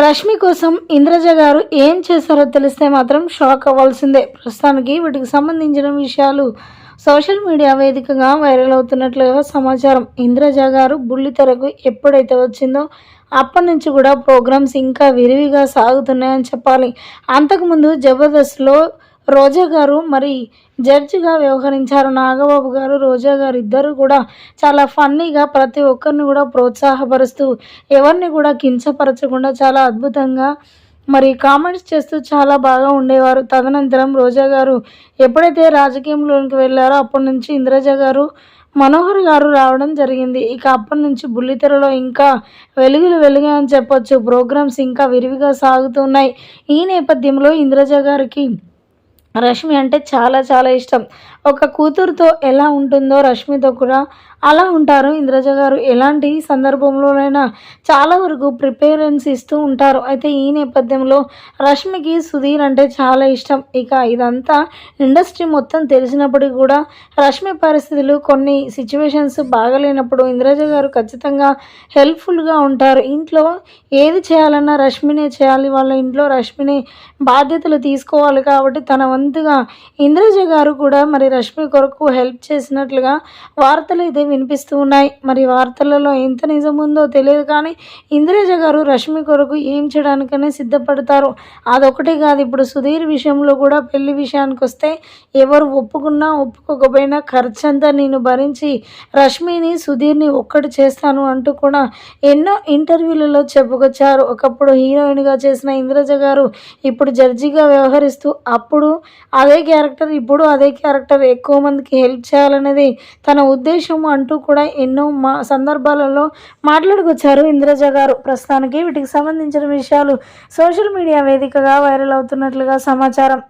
రష్మి కోసం ఇంద్రజ గారు ఏం చేశారో తెలిస్తే మాత్రం షాక్ అవ్వాల్సిందే. ప్రస్తుతానికి వీటికి సంబంధించిన విషయాలు సోషల్ మీడియా వేదికగా వైరల్ అవుతున్నట్లుగా సమాచారం. ఇంద్రజ గారు బుల్లితెరకు ఎప్పుడైతే వచ్చిందో అప్పటి నుంచి కూడా ప్రోగ్రామ్స్ ఇంకా విరివిగా సాగుతున్నాయని చెప్పాలి. అంతకుముందు జబర్దస్త్లో రోజా గారు మరి జడ్జిగా వ్యవహరించారు నాగబాబు గారు రోజా గారు ఇద్దరు కూడా చాలా ఫన్నీగా ప్రతి ఒక్కరిని కూడా ప్రోత్సాహపరుస్తూ ఎవరిని కూడా కించపరచకుండా చాలా అద్భుతంగా మరి కామెంట్స్ చేస్తూ చాలా బాగా ఉండేవారు. తదనంతరం రోజా గారు ఎప్పుడైతే రాజకీయంలోనికి వెళ్ళారో అప్పటి నుంచి ఇంద్రజ గారు మనోహర్ గారు రావడం జరిగింది. ఇక అప్పటి నుంచి బుల్లితెరలో ఇంకా వెలుగులు వెలుగాయని చెప్పొచ్చు. ప్రోగ్రామ్స్ ఇంకా విరివిగా సాగుతున్నాయి. ఈ నేపథ్యంలో ఇంద్రజ గారికి రష్మి అంటే చాలా చాలా ఇష్టం. ఒక కూతురుతో ఎలా ఉంటుందో రష్మితో కూడా అలా ఉంటారు. ఇంద్రజ గారు ఎలాంటి సందర్భంలోనైనా చాలా వరకు ప్రిపేరెన్స్ ఇస్తూ ఉంటారు. అయితే ఈ నేపథ్యంలో రష్మికి సుధీర్ అంటే చాలా ఇష్టం. ఇక ఇదంతా ఇండస్ట్రీ మొత్తం తెలిసినప్పటికీ కూడా రష్మి పరిస్థితులు కొన్ని సిచ్యువేషన్స్ బాగలేనప్పుడు ఇంద్రజ గారు ఖచ్చితంగా హెల్ప్ఫుల్గా ఉంటారు. ఇంట్లో ఏది చేయాలన్నా రష్మినే చేయాలి. వాళ్ళ ఇంట్లో రష్మిని బాధ్యతలు తీసుకోవాలి కాబట్టి తన వంతుగా ఇంద్రజ గారు కూడా మరి రష్మి కొరకు హెల్ప్ చేసినట్లుగా వార్తలు అయితే వినిపిస్తూ ఉన్నాయి. మరి వార్తలలో ఎంత నిజముందో తెలియదు కానీ ఇంద్రజ గారు రష్మి కొరకు ఏం చేయడానికనే సిద్ధపడతారు. అదొకటి కాదు ఇప్పుడు సుధీర్ విషయంలో కూడా పెళ్ళి విషయానికి వస్తే ఎవరు ఒప్పుకున్నా ఒప్పుకోకపోయినా ఖర్చంతా నేను భరించి రష్మిని సుధీర్ని ఒక్కటి చేస్తాను అంటూ కూడా ఎన్నో ఇంటర్వ్యూలలో చెప్పుకొచ్చారు. ఒకప్పుడు హీరోయిన్గా చేసిన ఇంద్రజ గారు ఇప్పుడు జడ్జిగా వ్యవహరిస్తూ అప్పుడు అదే క్యారెక్టర్ ఇప్పుడు అదే క్యారెక్టర్ ఎక్కువ మందికి హెల్ప్ చేయాలనేది తన ఉద్దేశం అంటూ కూడా ఎన్నో మా సందర్భాలలో మాట్లాడుకొచ్చారు ఇంద్రజ గారు. ప్రస్తుతానికి వీటికి సంబంధించిన విషయాలు సోషల్ మీడియా వేదికగా వైరల్ అవుతున్నట్లుగా సమాచారం.